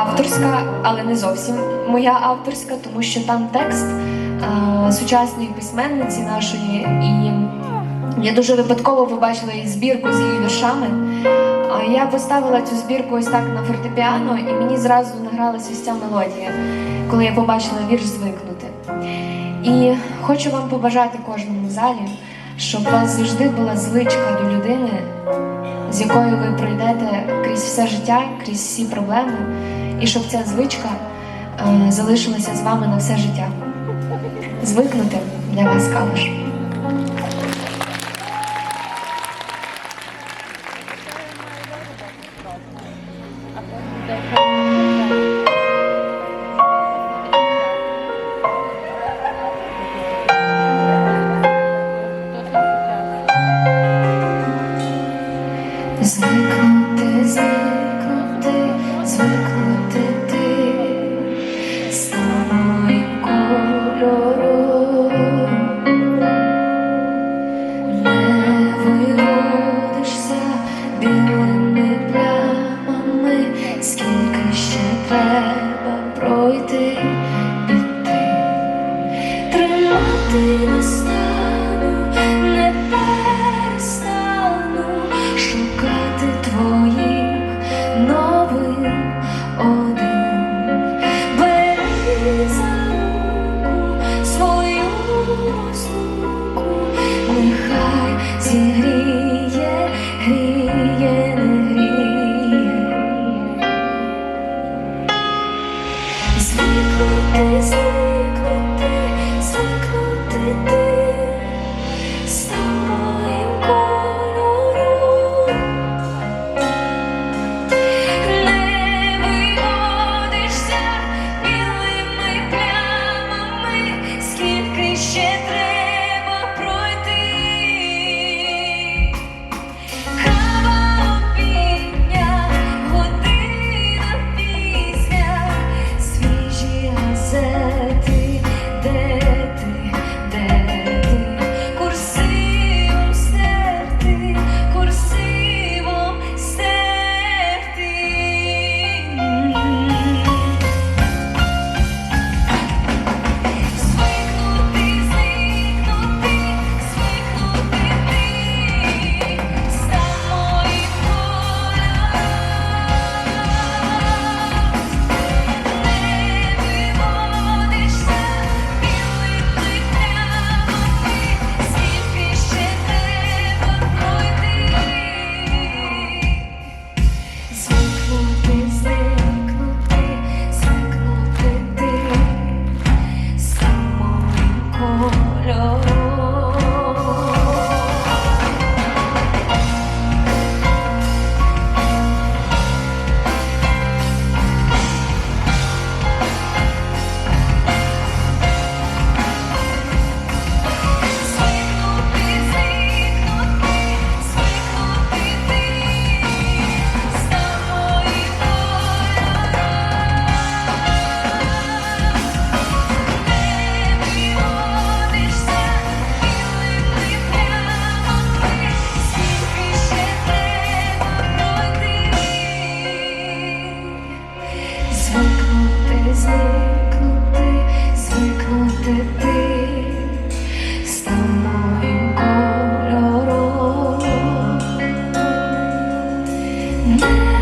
Авторська, але не зовсім моя авторська, тому що там текст е, сучасної письменниці нашої, і я дуже випадково побачила її збірку з її віршами. А я поставила цю збірку ось так на фортепіано, і мені зразу награлася ця мелодія, коли я побачила вірш звикнути. І хочу вам побажати кожному в залі, щоб у вас завжди була звичка до людини, з якою ви пройдете крізь все життя, крізь всі проблеми, і щоб ця звичка е, залишилася з вами на все життя. Звикнути для вас калиш. Звикнути, звикнути, звикнути ти. Став моїм кольором. Не виводишся білими плямами, скільки ще треба пройти піти, тримати не Не